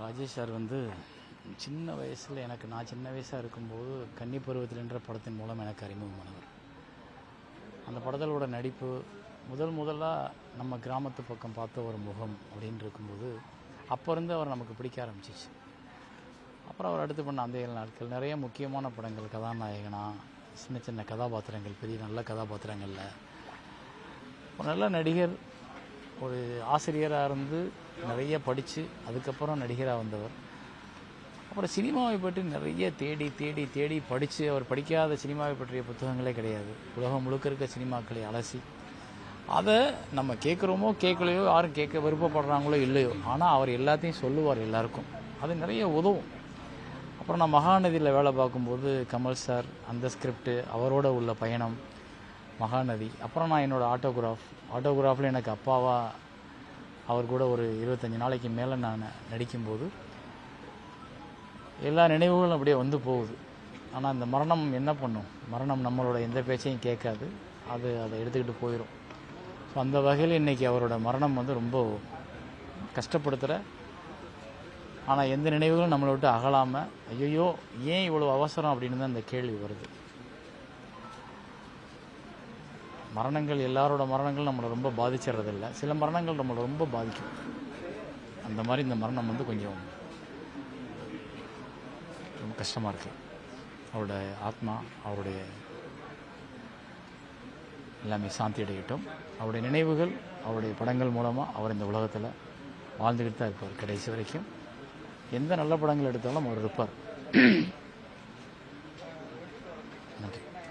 Rajesh sir வந்து சின்ன வயசில் எனக்கு நான் சின்ன வயசாக இருக்கும்போது கன்னி பருவத்தில்ன்ற படத்தின் மூலம் எனக்கு அறிமுகமானவர். அந்த படத்தோட நடிப்பு முதல் முதலாக நம்ம கிராமத்து பக்கம் பார்த்த ஒரு முகம் அப்படின்னு இருக்கும்போது அப்போ இருந்து அவர் நமக்கு பிடிக்க ஆரம்பிச்சிச்சு. அப்புறம் அவர் அடுத்து பண்ண அந்த ஏழு நாட்கள் நிறைய முக்கியமான படங்கள் கதாநாயகனா சின்ன சின்ன கதாபாத்திரங்கள் பெரிய நல்ல கதாபாத்திரங்களில். ஒரு நல்ல நடிகர் ஒரு ஆசிரியராக இருந்து நிறைய படித்து அதுக்கப்புறம் நடிகராக வந்தவர். அப்புறம் சினிமாவை பற்றி நிறைய தேடி தேடி தேடி படித்து அவர் படிக்காத சினிமாவை பற்றிய புத்தகங்களே கிடையாது. உலகம் முழுக்க இருக்க சினிமாக்களை அலசி. அதை நம்ம கேட்குறோமோ கேட்கலையோ யாரும் கேட்க விருப்பப்படுறாங்களோ இல்லையோ. ஆனால் அவர் எல்லாத்தையும் சொல்லுவார் எல்லாருக்கும். அது நிறைய உதவும். அப்புறம் நான் மகாநதியில் வேலை பார்க்கும்போது கமல் சார் அந்த ஸ்கிரிப்டு அவரோட உள்ள பயணம் மகாநதி. அப்புறம் நான் என்னோடய ஆட்டோகிராஃப் ஆட்டோகிராஃபில் எனக்கு அப்பாவாக அவர் கூட ஒரு இருபத்தஞ்சி நாளைக்கு மேலே நான் நடிக்கும்போது எல்லா நினைவுகளும் அப்படியே வந்து போகுது. ஆனால் இந்த மரணம் என்ன பண்ணும்? மரணம் நம்மளோட எந்த பேச்சையும் கேட்காது. அது அதை எடுத்துக்கிட்டு போயிடும் ஸோ அந்த வகையில் இன்றைக்கி அவரோட மரணம் வந்து ரொம்ப கஷ்டப்படுத்துகிற ஆனால் எந்த நினைவுகளும் நம்மளை விட்டு அகலாமல் ஐயோ ஏன் இவ்வளோ அவசரம்? அப்படின்னு தான் இந்த கேள்வி வருது. மரணங்கள் எல்லாரோட மரணங்கள் நம்மளை ரொம்ப பாதிச்சிடுறதில்ல. சில மரணங்கள் நம்மளை ரொம்ப பாதிக்கும். அந்த மாதிரி இந்த மரணம் வந்து கொஞ்சம் ரொம்ப கஷ்டமாக இருக்குது அவரோட ஆத்மா அவருடைய எல்லாமே சாந்தி அடையட்டும். அவருடைய நினைவுகள் அவருடைய படங்கள் மூலமாக அவர் இந்த உலகத்தில் வாழ்ந்துக்கிட்டு தான் இருப்பார் கடைசி வரைக்கும். எந்த நல்ல படங்கள் எடுத்தாலும் அவர் இருப்பார்.